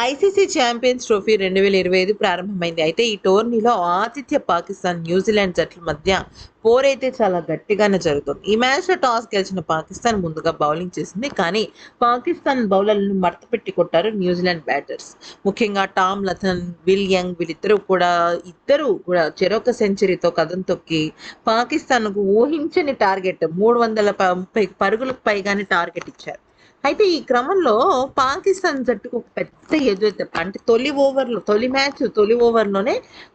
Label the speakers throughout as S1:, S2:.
S1: ICC champions trophy రెండు వేల ఇరవై ఐదు ప్రారంభమైంది. అయితే ఈ టోర్నీలో ఆతిథ్య పాకిస్తాన్ న్యూజిలాండ్ జట్ల మధ్య పోరైతే చాలా గట్టిగానే జరుగుతుంది. ఈ మ్యాచ్లో టాస్ గెలిచిన పాకిస్తాన్ ముందుగా బౌలింగ్ చేసింది. కానీ పాకిస్తాన్ బౌలర్లను మడతపెట్టి కొట్టారు న్యూజిలాండ్ బ్యాటర్స్. ముఖ్యంగా టామ్ లథన్ విల్ యంగ్ వీళ్ళిద్దరూ కూడా ఇద్దరు కూడా చెరొక సెంచరీతో కథం తొక్కి పాకిస్తాన్కు ఊహించని టార్గెట్ మూడు వందల ముప్పై పరుగులకు పైగానే టార్గెట్ ఇచ్చారు. అయితే ఈ క్రమంలో పాకిస్తాన్ జట్టుకు ఒక పెద్ద ఎదురు దెబ్బ అంటే తొలి ఓవర్లో తొలి మ్యాచ్ తొలి ఓవర్లోనే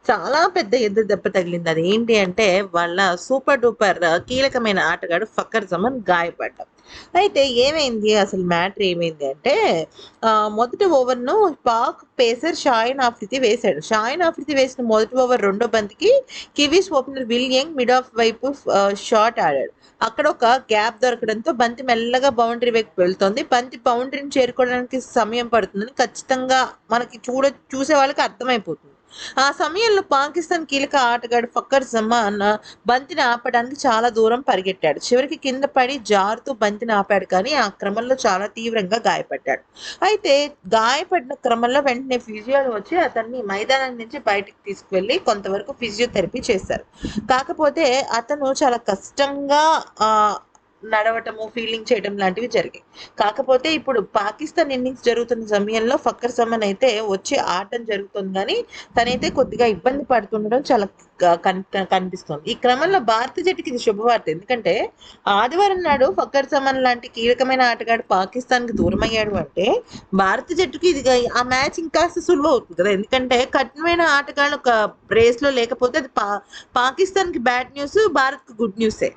S1: చాలా పెద్ద ఎదురు దెబ్బ తగిలింది. అది ఏంటి అంటే వాళ్ళ సూపర్ డూపర్ కీలకమైన ఆటగాడు ఫకర్ జమన్ గాయపడ్డాం అయితే ఏమైంది? అసలు మ్యాటర్ ఏమైంది అంటే మొదటి ఓవర్ను పాక్ పేసర్ షాయిన్ ఆఫ్రిది వేశాడు. షాయిన్ ఆఫ్రిది వేసిన మొదటి ఓవర్ రెండో బంతికి Kiwis opener Will Young mid off వైపు షాట్ ఆడాడు. అక్కడ ఒక గ్యాప్ దొరకడంతో బంతి మెల్లగా బౌండరీ వైపు వెళ్తుంది. బంతి బౌండరీని చేరుకోవడానికి సమయం పడుతుందని ఖచ్చితంగా మనకి చూడ చూసే వాళ్ళకి అర్థమైపోతుంది. ఆ సమయంలో పాకిస్తాన్ కీలక ఆటగాడు ఫక్కర్ జమాన్ బంతిని ఆపడానికి చాలా దూరం పరిగెట్టాడు. చివరికి కింద పడి జారుతూ బంతిని ఆపాడు కానీ ఆ క్రమంలో చాలా తీవ్రంగా గాయపడ్డాడు. అయితే గాయపడిన క్రమంలో వెంటనే ఫిజియోలు వచ్చి అతన్ని మైదానం నుంచి బయటికి తీసుకువెళ్ళి కొంతవరకు ఫిజియోథెరపీ చేశారు. కాకపోతే అతను చాలా కష్టంగా ఆ, నడవటము ఫీల్డింగ్ చేయడం లాంటివి జరిగాయి. కాకపోతే ఇప్పుడు పాకిస్తాన్ ఇన్నింగ్స్ జరుగుతున్న సమయంలో ఫక్కర్ సమన్ అయితే వచ్చి ఆటం జరుగుతుంది కానీ తనైతే కొద్దిగా ఇబ్బంది పడుతుండడం చాలా కనిపిస్తుంది. ఈ క్రమంలో భారత జట్టుకి ఇది శుభవార్త. ఎందుకంటే ఆదివారం నాడు ఫక్కర్ సమన్ లాంటి కీలకమైన ఆటగాడు పాకిస్తాన్కి దూరం అయ్యాడు అంటే భారత జట్టుకి ఇది ఆ మ్యాచ్ ఇంకా సులువు అవుతుంది కదా. ఎందుకంటే కఠినమైన ఆటగాళ్ళు ఒక రేస్లో లేకపోతే అది పా పాకిస్తాన్కి బ్యాడ్ న్యూస్ భారత్కి గుడ్ న్యూసే.